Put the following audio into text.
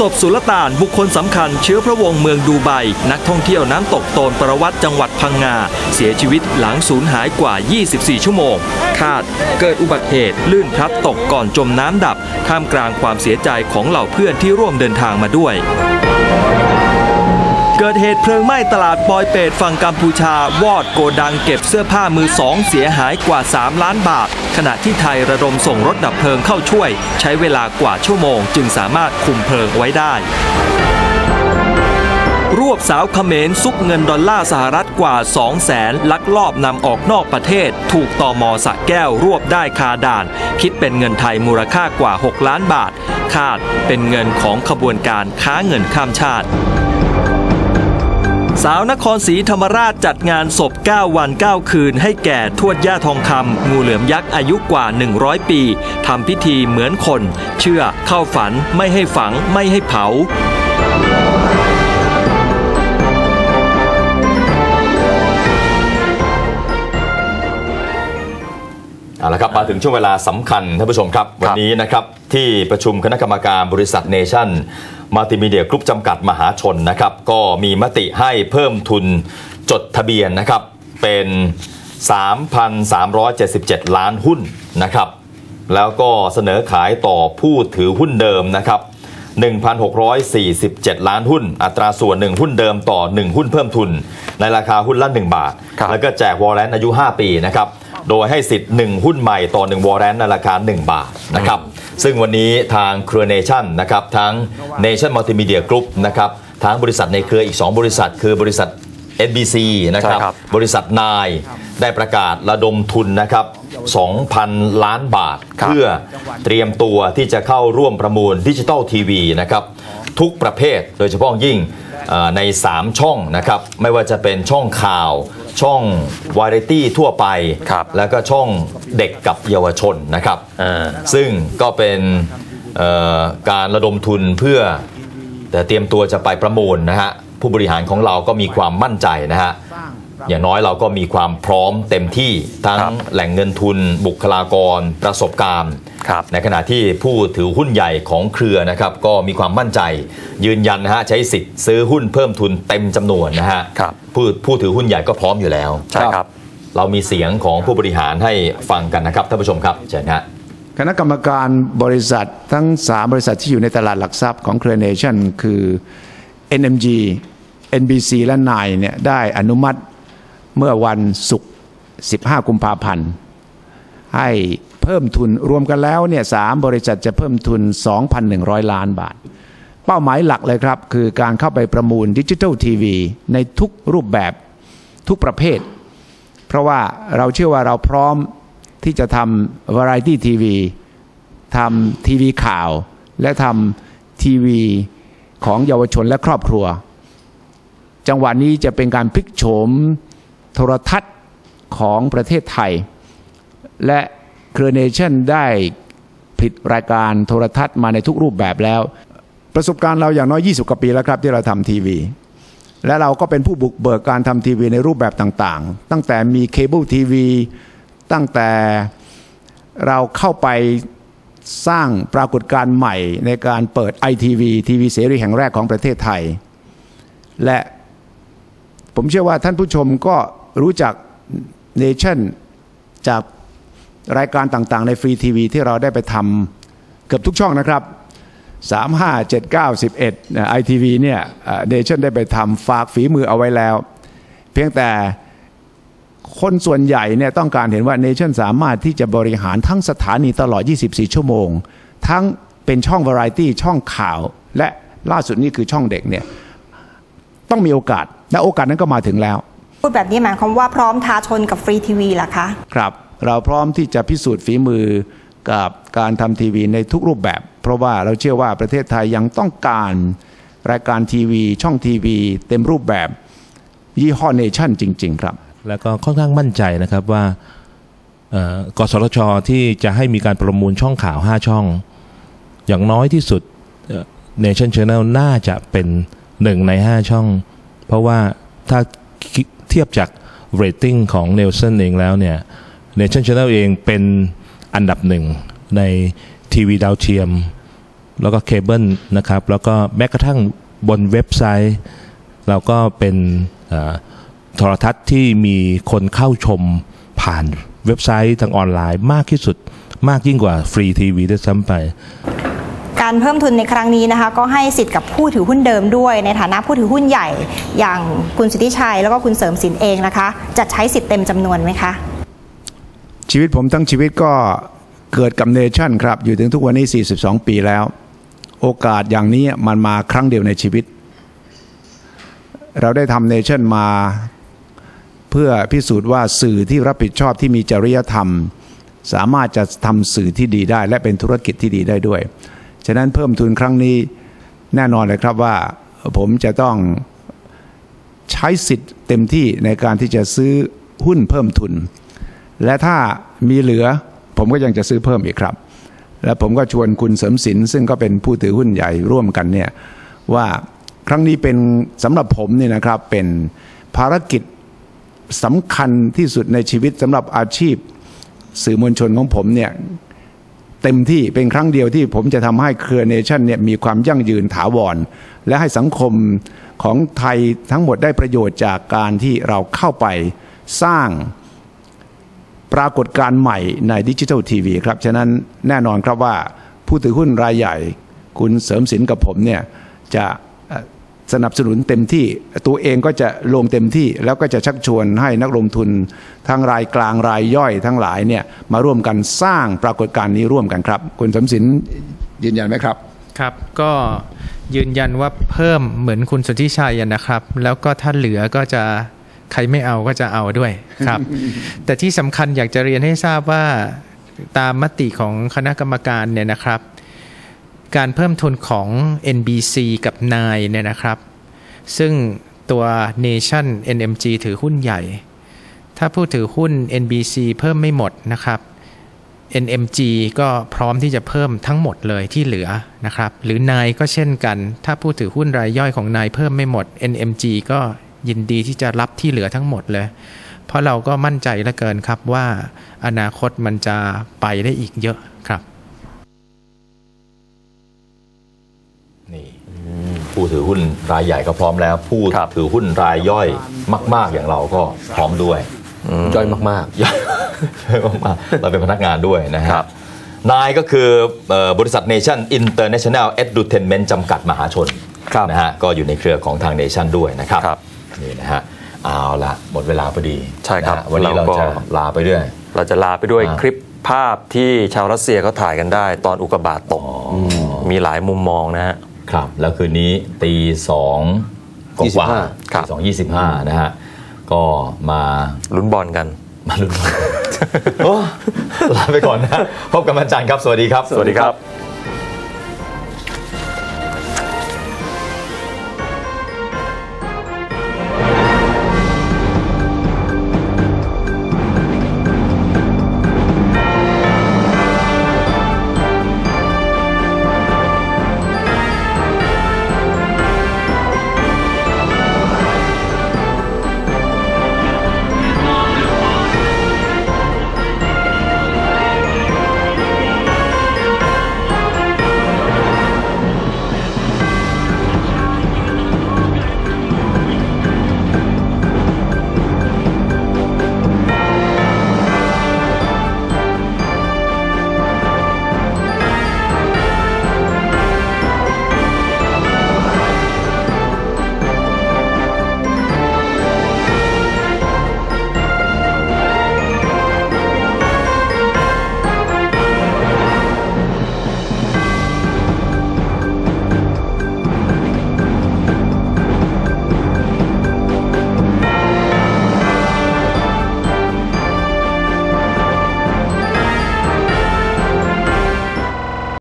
ศพสุลต่านบุคคลสำคัญเชื้อพระวงศ์เมืองดูไบ นักท่องเที่ยวน้ำตกโตนประวัติจังหวัดพังงา เสียชีวิตหลังสูญหายกว่า 24 ชั่วโมง คาดเกิดอุบัติเหตุ ลื่นพลัดตกก่อนจมน้ำดับท่ามกลางความเสียใจของเหล่าเพื่อนที่ร่วมเดินทางมาด้วย ดเหตุเพลิงไหม้ตลาดปอยเปตฝั่งกัมพูชา วอดโกดังเก็บเสื้อผ้ามือสองเสียหายกว่า 3 ล้านบาท ขณะที่ไทยระดมส่งรถดับเพลิงเข้าช่วย ใช้เวลากว่าชั่วโมง จึงสามารถคุมเพลิงไว้ได้รวบสาวเขมรซุกเงินดอลลาร์สหรัฐกว่า 2 0 0แสนลักลอบนำออกนอกประเทศ ถูกตอมอสะแก้วรวบได้คาด่าน คิดเป็นเงินไทยมูลค่ากว่า 6 ล้านบาท คาดเป็นเงินของขบวนการค้าเงินข้ามชาติ สาวนครศรีธรรมราชจัดงานศพ 9 วัน 9 คืน ให้แก่ทวดย่าทองคำงูเหลือมยักษ์อายุกว่า 100 ปีทำพิธีเหมือนคน เชื่อเข้าฝันไม่ให้ฝังไม่ให้เผาเอาละครับมาถึงช่วงเวลาสำคัญท่านผู้ชมครับ วันนี้นะครับที่ประชุมคณะกรรมการบริษัทเนชั่น มัลติมีเดียกรุ๊ปจำกัดมหาชนนะครับก็มีมติให้เพิ่มทุนจดทะเบียนนะครับเป็น 3,377 ล้านหุ้นนะครับแล้วก็เสนอขายต่อผู้ถือหุ้นเดิมนะครับ1,647 ล้านหุ้น อัตราส่วน 1 หุ้นเดิมต่อ 1 หุ้นเพิ่มทุน ในราคาหุ้นละ 1 บาทครับแล้วก็แจกวอลเลนอายุ 5 ปีนะครับ โดยให้สิทธิ์ 1 หุ้นใหม่ต่อ 1 วอลเลนในราคา 1 บาทนะครับ ซึ่งวันนี้ทางเครือเนชั่นนะครับทั้ง Nation Multimedia Group นะครับทั้งบริษัทในเครืออีก 2 บริษัท คือบริษัท NBC นะครับใช่ครับบริษัทนายได้ประกาศระดมทุนนะครับ 2,000 ล้านบาทครับเพื่อเตรียมตัวที่จะเข้าร่วมประมูลดิจิทัลทีวีนะครับทุกประเภทโดยเฉพาะยิ่งเอ่อ ใน 3 ช่องนะครับ ไม่ว่าจะเป็นช่องข่าว ช่องวาไรตี้ทั่วไป ครับแล้วก็ช่องเด็กกับเยาวชนนะครับ อ่า ซึ่งก็เป็นเอ่อการระดมทุนเพื่อแต่เตรียมตัวจะไปประมูลนะฮะผู้บริหารของเราก็มีความมั่นใจนะฮะ อย่างน้อยเราก็มีความพร้อมเต็มที่ทั้งครับแหล่งเงินทุน บุคลากร ประสบการณ์ครับในขณะที่ผู้ถือหุ้นใหญ่ของเครือนะครับก็มีความมั่นใจ ยืนยันนะฮะใช้สิทธิ์ซื้อหุ้นเพิ่มทุนเต็มจำนวนนะฮะครับผู้ผู้ถือหุ้นใหญ่ก็พร้อมอยู่แล้วใช่ครับ เรามีเสียงของผู้บริหารให้ฟังกันนะครับท่านผู้ชมครับเชิญฮะคณะกรรมการบริษัททั้ง 3 บริษัทที่อยู่ในตลาดหลักทรัพย์ของเครือเนชั่นคือ NMG NBC และนายเนี่ยได้อนุมัติ เมื่อวันศุกร์15 กุมภาพันธ์ให้เพิ่มทุนรวมกันแล้วเนี่ยสามบริษัทจะเพิ่มทุน 2,100 ล้านบาท เป้าหมายหลักเลยครับ คือการเข้าไปประมูลดิจิทัลทีวีในทุกรูปแบบทุกประเภท เพราะว่าเราเชื่อว่าเราพร้อมที่จะทำ Variety TV ทำทีวีข่าว และทำทีวีของเยาวชนและครอบครัว จังหวะนี้จะเป็นการพลิกโฉม โทรทัศน์ของประเทศไทย และเครือเนชั่นได้ผลิตรายการโทรทัศน์มาในทุกรูปแบบแล้ว ประสบการณ์เราอย่างน้อย 20 กว่าปีแล้วครับที่เราทำทีวี และเราก็เป็นผู้บุกเบิกการทำทีวีในรูปแบบต่างๆ ตั้งแต่มีเคเบิลทีวีตั้งแต่เราเข้าไปสร้างปรากฏการณ์ใหม่ในการเปิด ITV ทีวีเสรีแห่งแรกของประเทศไทย และผมเชื่อว่าท่านผู้ชมก็ รู้จักเนชั่นจากรายการต่างๆ ในฟรีทีวีที่เราได้ไปทำเกือบทุกช่องนะครับ 3 5 7 9 11ไอทีวีเนี่ยเนชั่นได้ไปทำฝากฝีมือเอาไว้แล้ว เพียงแต่คนส่วนใหญ่เนี่ยต้องการเห็นว่าเนชั่นสามารถที่จะบริหารทั้งสถานีตลอด 24 ชั่วโมง ทั้งเป็นช่องวาไรตี้ช่องข่าว และล่าสุดนี่คือช่องเด็กเนี่ยต้องมีโอกาส และโอกาสนั้นก็มาถึงแล้ว พูดแบบนี้หมายความว่าพร้อมท้าชนกับฟรีทีวีเหรอคะ ครับ เราพร้อมที่จะพิสูจน์ฝีมือกับการทำทีวีในทุกรูปแบบ เพราะว่าเราเชื่อว่าประเทศไทยยังต้องการรายการทีวี ช่องทีวี เต็มรูปแบบ ยี่ห้อเนชั่นจริง ๆ ครับ แล้วก็ค่อนข้างมั่นใจนะครับว่าเอ่อกสทช ที่จะให้มีการประมูลช่องข่าว 5 ช่อง อย่างน้อยที่สุดเนชั่น Channel น่าจะเป็นหนึ่งใน 5 ช่อง เพราะว่าถ้าคิด เทียบจากเรตติ้งของเนล s นเองแล้วเนี่ยเนชั่น Channel เองเป็นอันดับหนึ่งในทีวีดาวเทียม แล้วก็เคเบิลนะครับ แล้วก็แม้กระทั่งบนเว็บไซต์ เราก็เป็นอ่อโทรทัศน์ที่มีคนเข้าชมผ่านเว็บไซต์ทางออนไลน์มากที่สุดมากยิ่งกว่าฟรีทีวีด้วยซ้ำไป การเพิ่มทุนในครั้งนี้นะคะ ก็ให้สิทธิ์กับผู้ถือหุ้นเดิมด้วย ในฐานะผู้ถือหุ้นใหญ่อย่างคุณสิทธิชัย แล้วก็คุณเสริมสินเองนะคะ จะใช้สิทธิ์เต็มจำนวนไหมคะ ชีวิตผมทั้งชีวิตก็เกิดกับเนชั่นครับ อยู่ถึงทุกวันนี้ 42 ปีแล้ว โอกาสอย่างนี้มันมาครั้งเดียวในชีวิต เราได้ทำเนชั่นมาเพื่อพิสูจน์ว่าสื่อที่รับผิดชอบที่มีจริยธรรม สามารถจะทำสื่อที่ดีได้ และเป็นธุรกิจที่ดีได้ด้วย ฉะนั้นเพิ่มทุนครั้งนี้แน่นอนเลยครับว่าผมจะต้องใช้สิทธิ์เต็มที่ในการที่จะซื้อหุ้นเพิ่มทุน และถ้ามีเหลือผมก็ยังจะซื้อเพิ่มอีกครับ และผมก็ชวนคุณเสริมสินซึ่งก็เป็นผู้ถือหุ้นใหญ่ร่วมกันเนี่ยว่าครั้งนี้เป็นสำหรับผมเนี่ยนะครับเป็นภารกิจสำคัญที่สุดในชีวิตสำหรับอาชีพสื่อมวลชนของผมเนี่ย เต็มที่เป็นครั้งเดียวที่ผมจะทำให้เครือเนชั่นเนี่ยมีความยั่งยืนถาวร และให้สังคมของไทยทั้งหมดได้ประโยชน์จากการที่เราเข้าไปสร้างปรากฏการณ์ใหม่ในดิจิทัลทีวีครับ ฉะนั้นแน่นอนครับว่าผู้ถือหุ้นรายใหญ่ คุณเสริมสินกับผมเนี่ยจะ สนับสนุนเต็มที่ตัวเองก็จะลงเต็มที่ แล้วก็จะชักชวนให้นักลงทุนทั้งรายกลางรายย่อยทั้งหลายเนี่ยมาร่วมกันสร้างปรากฏการณ์นี้ร่วมกันครับ คุณสมสินยืนยันไหมครับครับก็ยืนยันว่าเพิ่มเหมือนคุณสุทธิชัยนะครับ แล้วก็ถ้าเหลือก็จะใครไม่เอาก็จะเอาด้วยครับ แต่ที่สำคัญอยากจะเรียนให้ทราบว่าตามมติของคณะกรรมการเนี่ยนะครับ การเพิ่มทุนของ NBC กับ Nine เนี่ยนะครับ ซึ่งตัว Nation NMG ถือหุ้นใหญ่ ถ้าผู้ถือหุ้น NBC เพิ่มไม่หมดนะครับ NMG ก็พร้อมที่จะเพิ่มทั้งหมดเลยที่เหลือนะครับ หรือนายก็เช่นกัน ถ้าผู้ถือหุ้นรายย่อยของนายเพิ่มไม่หมด NMG ก็ยินดีที่จะรับที่เหลือทั้งหมดเลย เพราะเราก็มั่นใจเหลือเกินครับว่าอนาคตมันจะไปได้อีกเยอะครับ นี่ ผู้ถือหุ้นรายใหญ่ก็พร้อมแล้ว ผู้ครับถือหุ้นรายย่อยมาก ๆ อย่างเราก็พร้อมด้วยย่อยมากย่อยมากๆเราเป็นพนักงานด้วยนะฮะครับนายก็คือเอ่อบริษัท Nation International Edutainment จำกัดมหาชนครับนะฮะก็อยู่ในเครือของทาง Nation ด้วยนะครับครับนี่นะฮะเอาละหมดเวลาพอดีใช่ครับนะฮะวันนี้เราเราก็จะลาไปด้วยๆเราจะลาไปด้วยอ่าคลิปภาพที่ชาวรัสเซียเขาถ่ายกันได้ ตอนอุกกาบาตตกมีหลายมุมมองนะฮะ ครับ แล้วคืนนี้ตีสองกว่าครัตีบสองยี่สิบห้านะฮะ ก็มาลุ้นบอลกัน มาลุ้นโอ้ลาไปก่อนนะ พบกันวันจันทร์ครับ สวัสดีครับ สวัสดีครับ